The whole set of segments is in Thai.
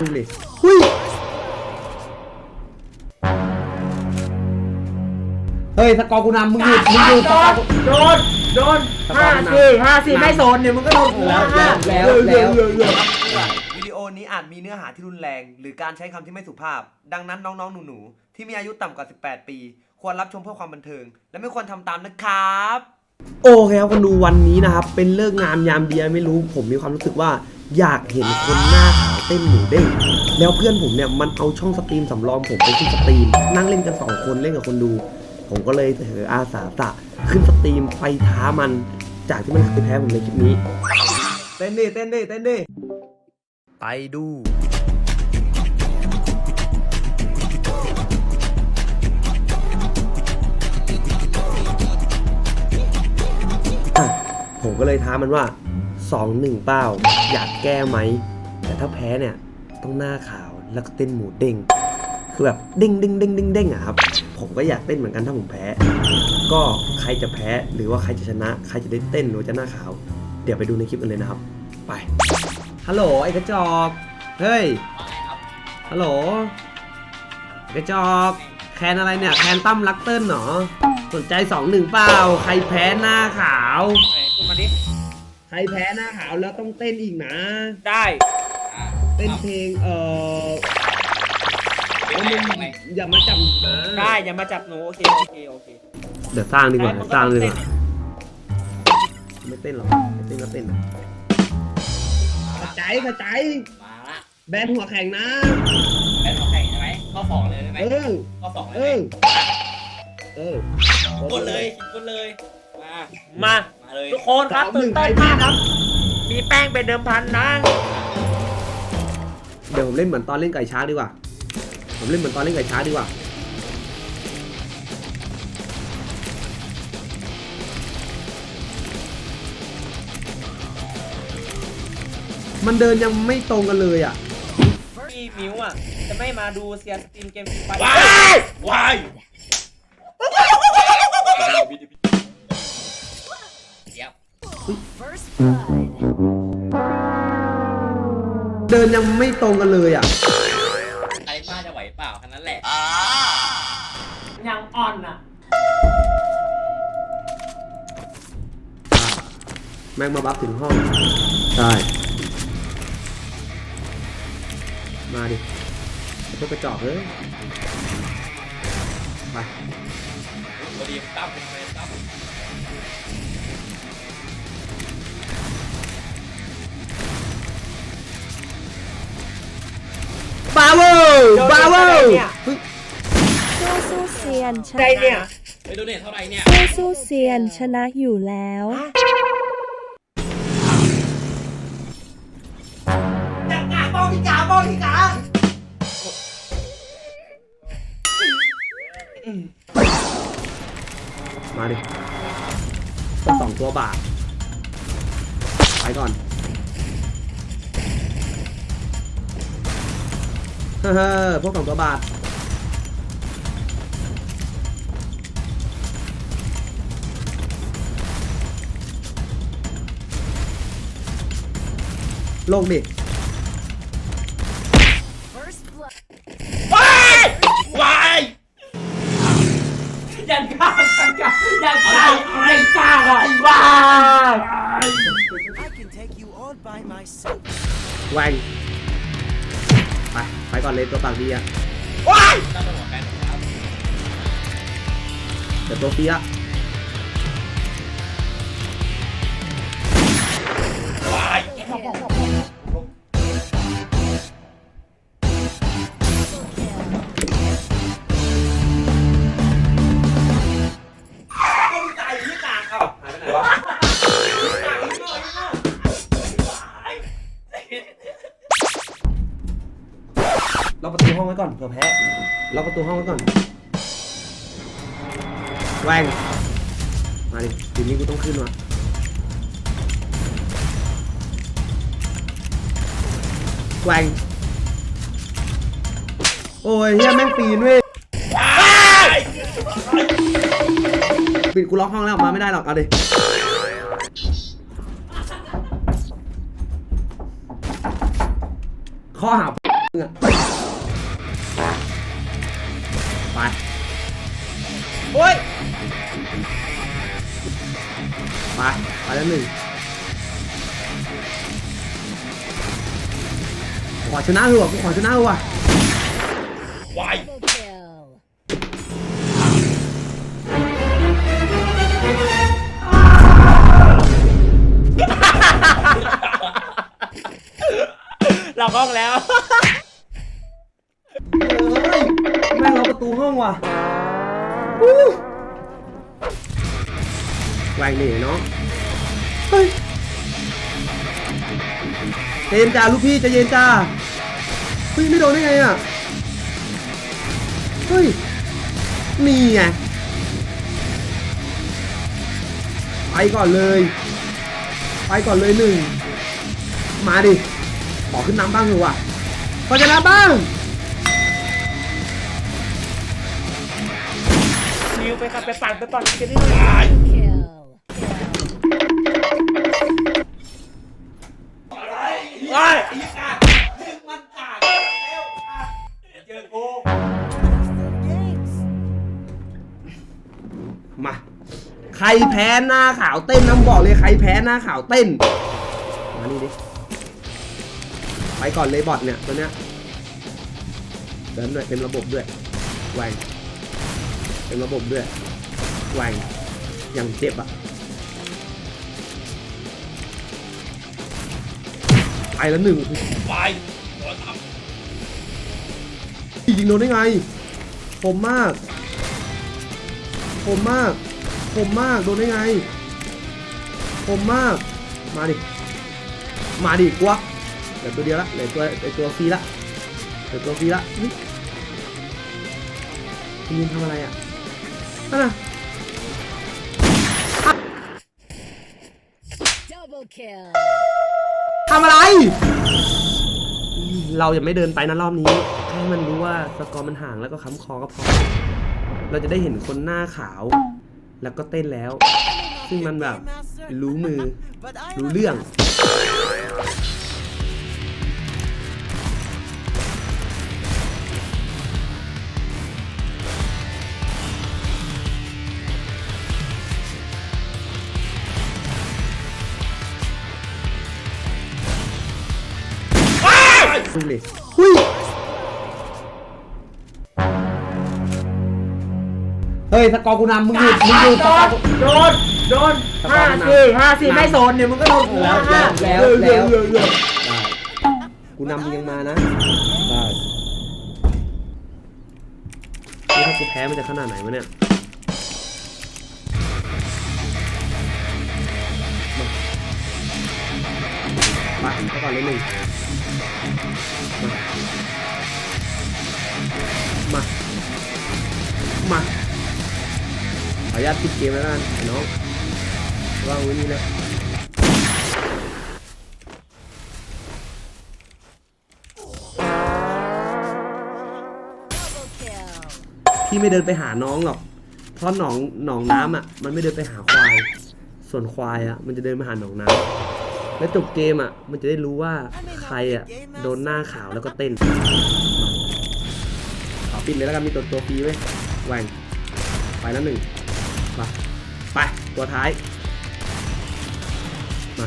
ดูเลยหุ้ยเฮ้ยสกอร์กูนำมึงหยุดมึงหยุดสกอร์กู โดน โดนห้าสี่ห้าสี่ไม่โซนเนี่ยมึงก็โดนกูแล้วห้าแล้วแล้ววิดีโอนี้อาจมีเนื้อหาที่รุนแรง หรือการใช้คำที่ไม่สุภาพ ดังนั้นน้องๆ หนูๆ ที่มีอายุต่ำกว่า 18 ปี ควรรับชมเพื่อความบันเทิง และไม่ควรทำตามนะครับ โอเคครับคนดูวันนี้นะครับ เป็นเลิกงามยามเดียไม่รู้ ผมมีความรู้สึกว่าอยากเห็นคนหน้าขาวเต้นหมูเด้งแล้วเพื่อนผมเนี่ยมันเอาช่องสตรีมสำรองผมไปขึ้นสตรีม นั่งเล่นกันสองคนเล่นกับคนดู ผมก็เลยเถออาสาสะขึ้นสตรีมไปท้ามันจากที่มันเคยแพ้ผมในคลิปนี้ เต้นดิเต้นดิเต้นดิไปดู เลยท้ามันว่า 2 1 เป้า อยากแก้ไหม แต่ถ้าแพ้เนี่ย ต้องหน้าขาวแล้วก็เต้นหมูเด้งคือแบบเด้งเด้งเด้งเด้งเด้งอะครับ ผมก็อยากเต้นเหมือนกันถ้าผมแพ้ ก็ใครจะแพ้หรือว่าใครจะชนะ ใครจะได้เต้นหรือจะหน้าขาว เดี๋ยวไปดูในคลิปกันเลยนะครับ ไป ฮัลโหลไอ้กระจอก เฮ้ย ฮัลโหลไอ้กระจอก แคนอะไรเนี่ย แคนตั้มรักเติ้ลเหรอ สนใจสองหนึ่งเปล่า ใครแพ้หน้าขาว พูดมาดิ ใครแพ้หน้าขาวแล้วต้องเต้นอีกนะ ได้เต้นเพลง เอ่อโอ้ยมึงอย่ามาจับนะได้อย่ามาจับหนูโอเคโอเคโอเคเดี๋ยวสร้างดีกว่าได้สร้างดีกเต้ว่านไม่เต้นหรอกไม่เต้นก็เต้นนะกระจายกระจายมาละแบนหัวแข็งนะ แล้ของแข่งใช่ไหมข้อสองเลยได้ไหมเออ ข้อสองเลเอยไหมอ เออกดเลยกดเลย มา มามา เลย ทุกคนครับตื่นเต้นมากครับ มีแป้งเป็นเดิมพันนะเดี๋ยวผมเล่นเหมือนตอนเล่นไก่ช้างดีกว่า ผมเล่นเหมือนตอนเล่นไก่ช้างดีกว่า มันเดินยังไม่ตรงกันเลยอะ พี่มิวอะ จะไม่มาดูเซียสตรีมเกมฟรีไฟว้ายว้าย เดินยังไม่ตรงกันเลยอะ ไอ้ป้าจะไหวเปล่าแค่นั้นแหละยังอ่อนอะ แม่งมาบัฟถึงห้อง ใช่ มาดิไอ้พวกกระจอกเลยไป พอดีตั้มเป็นไงตั้ม บาโวสู้สู้เซียนชใจนะเนี่ยไปดูเนี่ยเท่าไหร่เนี่ยสู้สู้เซียนชนะอยู่แล้ว จับกาบ้องที่กาบ้องที่กามาดิสองตัวบาทไปก่อน เฮ้อพวกสองตัวบาทลงดิว้ายว้ายยัน กายันกายันกาไอ้กาอะว้าแวงไปก่อนเลยตัวปากดีอะว้ายเป็นหัวแฟนครับเดี๋ยวตัวเปียะ ล็อกประตูห้องไว้ก่อนเผื่อแพ้ล็อกประตูห้องไว้ก่อนแวงมาดิทีนี้กูต้องขึ้นมาแวงโอ้ยเฮียแม่งปีนเว้ยปิดกูล็อกห้องแล้วออกมาไม่ได้หรอกเอาดิข้อหามึงอะ ไปโอ้ยไปไปแล้วหนึ่งขอชนะเถอะกูขอชนะเถอะว่ะวายเราห้องแล้ว ว่ะวู้แหวงหนีเนาะเฮ้ยใจเย็นจ้าลูกพี่ใจเย็นจ้าเฮ้ยไม่โดนได้ไงอะเฮ้ยนี่ไงไปก่อนเลย ไปก่อนเลยหนึ่งมาดิขอขึ้นน้ำบ้างเถอะว่ะขอชนะบ้าง ไปครับไปปั่นไปปั่นกันดิไอ้นนี้เจอกูมาใครแพ้หน้าขาวเต้นน้ำบอกเลยใครแพ้หน้าขาวเต้น มานี่ดิ ไปก่อนเลยบอทเนี่ยตัวเนี้ยเติมด้วยเต็มระบบด้วยแหวง เต็มระบบด้วยแหวงอย่างเจ็บอะไปแล้วหนึ่งวายโดนทยิงโดนได้ไงผมมากผมมากผมมากโดนได้ไงผมมากมาดิมาดิกวักเหลือตัวเดียวละเหลือตัวเหลือตัวฟรีละเหลือตัวฟรีละนี่คุณยินทำอะไรอะ นั่นน่ะ Double kill. ทำอะไร เราจะไม่เดินไปนะรอบนี้แค่ให้มันรู้ว่าสกอร์มันห่างแล้วก็ค้ำคอก็พอ เราจะได้เห็นคนหน้าขาว แล้วก็เต้นแล้ว ซึ่งมันแบบรู้มือ รู้เรื่อง ดูดิหุยเฮ้ยสกอร์กูนำมึงหยุดมึงหยุดสกอร์กูโดนโดนสกอห้าร์กูนำสี่ห้าสี่ไม่โซนเนี่ยมึงก็โดนกูแล้วห้าแล้วแล้วแล้วได้กูนำมึงยังมานะได้นี่ถ้ากูแพ้มันจะขนาดไหนวะเนี่ย อนเลยหนึ่งมา มาขออนุญาตปิดเกมแล้วกันน้องว่างไว้นี่นะพี่ไม่เดินไปหาน้องหรอก เพราะหนองหนองน้ำอะ มันไม่เดินไปหาควาย ส่วนควายอะ มันจะเดินมาหาหนองน้ำ แล้วจบเกมอะ มันจะได้รู้ว่าใครอะโดนหน้าขาวแล้วก็เต้นขอปิดเลยแล้วกันมีตัวตัวฟีไว้แหว่งไปแล้วหนึ่งมาไปตัวท้ายมา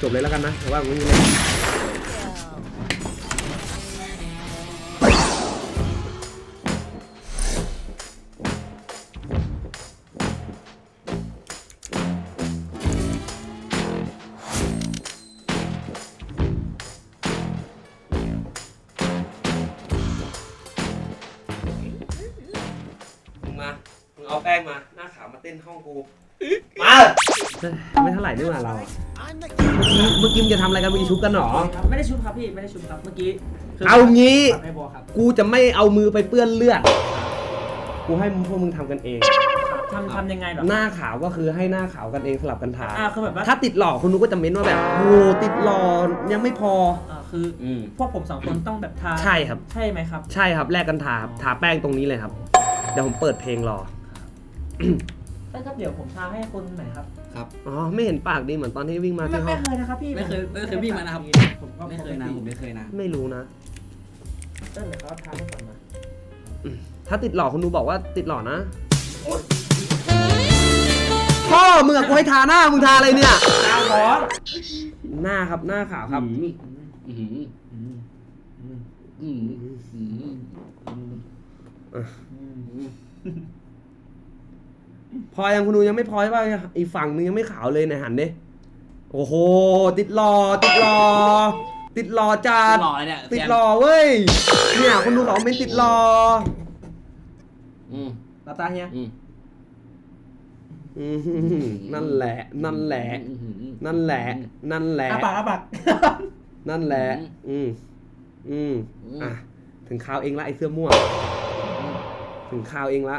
จบเลยแล้วกันนะแต่ว่าอย่างนี้เป้งมา หน้าขาวมาเต้นห้องกู มา ไม่เท่าไหร่นี่หว่าเราอะเมื่อกี้เมื่อกี้มึงจะทำอะไรกันเมื่อกี้ชุบกันเหรอ ครับไม่ได้ชุบครับพี่ไม่ได้ชุบครับเมื่อกี้คืเอางี้ ปรับให้บอครับกูจะไม่เอามือไปเปื้อนเลือด กูให้พวกมึงทำกันเอง ทำทำยังไงเหรอหน้าขาวก็คือให้หน้าขาวกันเองสลับกันทาอ่าคือแบบว่าถ้าติดหล่อคุณนุกก็จะเม้นว่าแบบโอ้ติดหล่อยังไม่พอ อ่าคือออืมพวกผมสองคนต้องแบบทาใช่ครับ ใช่ไหมครับ ใช่ครับแลกกันทาทาแป้งตรงนี้เลยครับ เดี๋ยวผมเปิดเพลงรอ ได้ครับเดี๋ยวผมทาให้คุณหน่อยครับ อ๋อ ไม่เห็นปากดีเหมือนตอนที่วิ่งมาไม่ที่ห้ไม่อง เคยนะครับพี่ไม่เคยไม่เคยวิ่งมานะครับ ผมก็ไม่เคยนะผมไม่เคยนะ ไม่รู้นะเต้นเดี๋ยวเขาทานให้ก่อนมาถ้าติดหล่อคนดูบอกว่าติดหล่อนะ พ่อมึงอะกูให้ทาหน้า มึงทาอะไรเนี่ย ตาท้องหน้าครับหน้าขาวครับ อื้อหืออื้อหืออื้อหือ พอยังคุณดูยังไม่พอใช่ป่ะอีกฝั่งนึงยังไม่ขาวเลยไหนหันดิโอ้โห ติดหล่อติดหล่อติดหล่อจัดหล่อเลยเนี่ยติดหล่อเว้ยเนี่ยคุณดูเขาเป็นติดหล่ออืมตาตาเฮียอืมอืมนั่นแหละ นั่นแหละอื้อหือนั่นแหละ นั่นแหละอาปากอาปากนั่นแหละ อือืมอืมอืมอะถึงข่าวเองละไอ้เสื้อม่วงถึงข่าวเองละ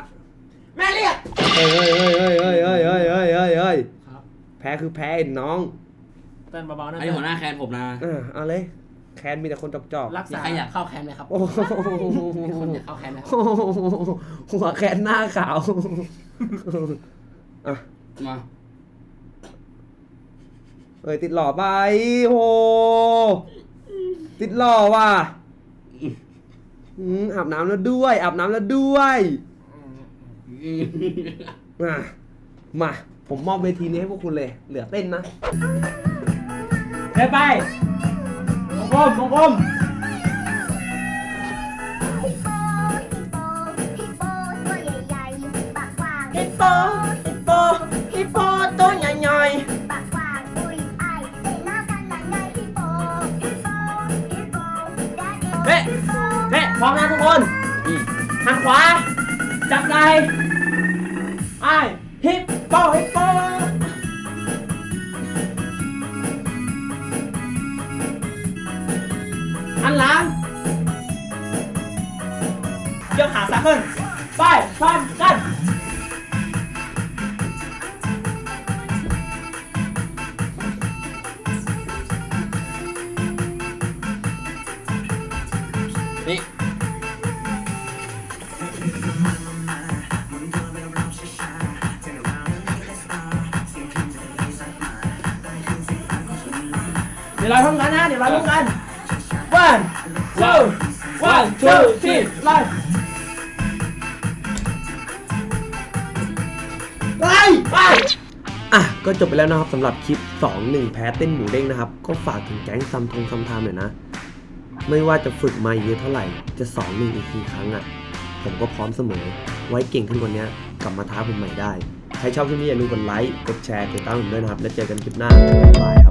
แม่เรียก เฮ้ยเฮ้ยเฮ้ยเฮ้ยเฮ้ยเฮ้ยเฮ้ยเฮ้ยเฮ้ยครับแพ้คือแพ้ไอ้น้องเต้นเบาๆนะอันนี้หัวหน้าแคนผมนะอะเอาเลย แคนมีแต่คนจอกจอกรักมีษาใครอยากเข้าแคนไหมครับโอ้โหมีคนอยากเข้าแคนไหมครับหัวแคนหน้าขาวอะมาเอ้ยติดหล่อไปโห ติดหล่อว่ะอืมอาบน้ำแล้วด้วยอาบน้ำแล้วด้วย มามา ผมมอบเวทีนี้ให้พวกคุณเลย เหลือเต้นนะเดินไปวงกลมวงกลมฮิปโปฮิปโปฮิปโปตัวใหญ่ๆปากกว้างปุยไอเต้นหน้ากันหลังในฮิปโปฮิปโปฮิปโปได้เองเฮ้เฮ้พร้อมนะทุกคนทางขวา จับไหล่ไอฮิปโปฮิปโปอันหลังยกขาซ้ายขึ้น ไปพร้อมกันนี่ ยวเราพร้อมกันนะเดี๋ยวเราพร้อมกัน one two one two three ไล่ไปไปอะก็จบไปแล้วนะครับสำหรับคลิป 2 1 แพ้เต้นหมูเด้งนะครับ ก็ฝากถึงแก๊งซัมทงซัมทามหน่อยนะ ไม่ว่าจะฝึกมาเยอะเท่าไหร่จะสอนหนึ่งอีกกี่ครั้งอะ ผมก็พร้อมเสมอ ไว้เก่งขึ้นกว่านี้กลับมาท้าผมใหม่ได้ ใครชอบคลิปนี้อย่าลืมกดไลค์ กดแชร์ ติดตามผมด้วยนะครับ แล้วเจอกันคลิปหน้าบ๊ายบายครับ